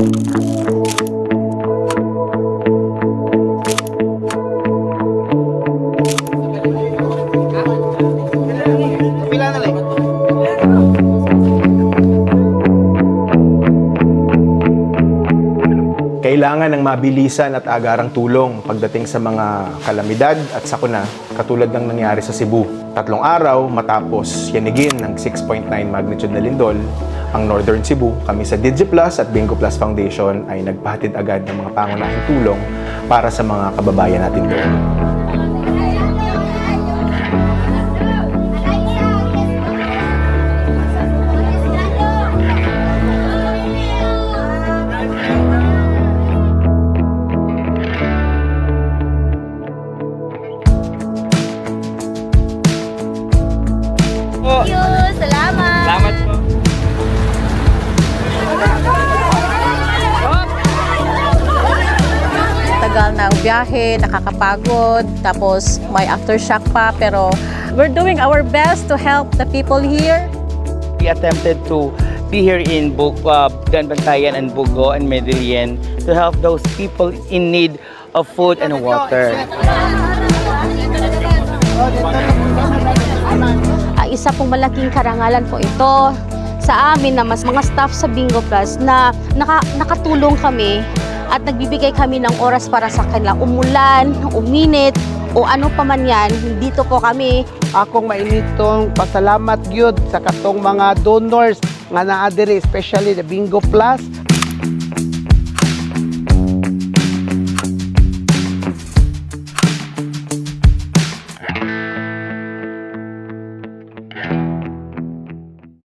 Kailangan ng mabilisan at agarang tulong pagdating sa mga kalamidad at sakuna katulad ng nangyari sa Cebu. Tatlong araw matapos yanigin ng 6.9 magnitude na lindol, ang Northern Cebu, kami sa DigiPlus at Bingo Plus Foundation ay nagpahatid agad ng mga pangunahing tulong para sa mga kababayan natin doon. Thank you. Salamat. Salamat po. Tagal ng biyahe, nakakapagod, tapos may aftershock pa, pero we're doing our best to help the people here. We attempted to be here in Bug, uh, Ganbantayan and Bugo and Medellin to help those people in need of food and water. Ah, isa pong malaking karangalan po ito sa amin na mas mga staff sa Bingo Plus na naka, nakatulong kami at nagbibigay kami ng oras para sa kanila. Umulan, uminit, o ano pa man yan, dito po kami akong mainitong pasalamat gyud sa katong mga donors nga naa especially the Bingo Plus